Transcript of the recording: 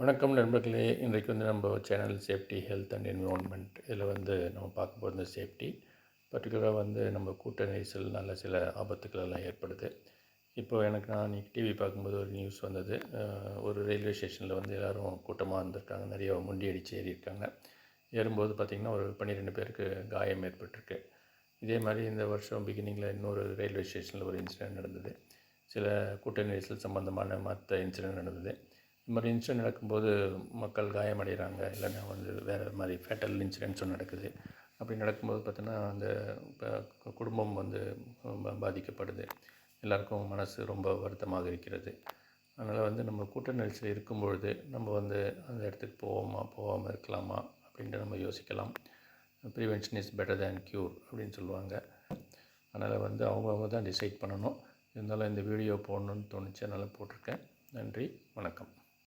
வணக்கம் நண்பர்களே. இன்றைக்கு வந்து நம்ம channel safety health and environment இதில் வந்து நம்ம பார்க்க போகிறது சேஃப்டி பர்டிகுலராக வந்து நம்ம கூட்ட நெரிசல் நல்ல சில ஆபத்துக்கள் எல்லாம் ஏற்படுது. இப்போ எனக்கு நான் இன்றைக்கி டிவி பார்க்கும்போது ஒரு நியூஸ் வந்தது. ஒரு ரயில்வே ஸ்டேஷனில் வந்து எல்லோரும் கூட்டமாக இருந்திருக்காங்க. நிறைய முண்டி அடித்து ஏறியிருக்காங்க. ஏறும்போது பார்த்திங்கன்னா ஒரு பன்னிரெண்டு பேருக்கு காயம் ஏற்பட்டிருக்கு. இதே மாதிரி இந்த வருஷம் பிகினிங்கில் இன்னொரு ரயில்வே ஸ்டேஷனில் ஒரு இன்சிடென்ட் நடந்தது. சில கூட்ட நெரிசல் சம்மந்தமான மற்ற இன்சிடென்ட் நடந்தது. இந்த மாதிரி இன்சிடென்ட் நடக்கும்போது மக்கள் காயமடைகிறாங்க இல்லைன்னா வந்து வேறு மாதிரி ஃபேட்டல் இன்சிடென்ட்ஸும் நடக்குது. அப்படி நடக்கும்போது பார்த்தோன்னா அந்த இப்போ குடும்பம் வந்து ரொம்ப பாதிக்கப்படுது. எல்லாருக்கும் மனசு ரொம்ப வருத்தமாக இருக்கிறது. அதனால் வந்து நம்ம கூட்ட நெரிசல் இருக்கும் பொழுது நம்ம வந்து அந்த இடத்துக்கு போவோமா போகாமல் இருக்கலாமா அப்படின்ட்டு நம்ம யோசிக்கலாம். Prevention is better than cure அப்படின்னு சொல்லுவாங்க. அதனால் வந்து அவங்கவுங்க தான் டிசைட் பண்ணணும். இருந்தாலும் இந்த வீடியோ போடணுன்னு தோணுச்சு அதனால் போட்டிருக்கேன். நன்றி வணக்கம்.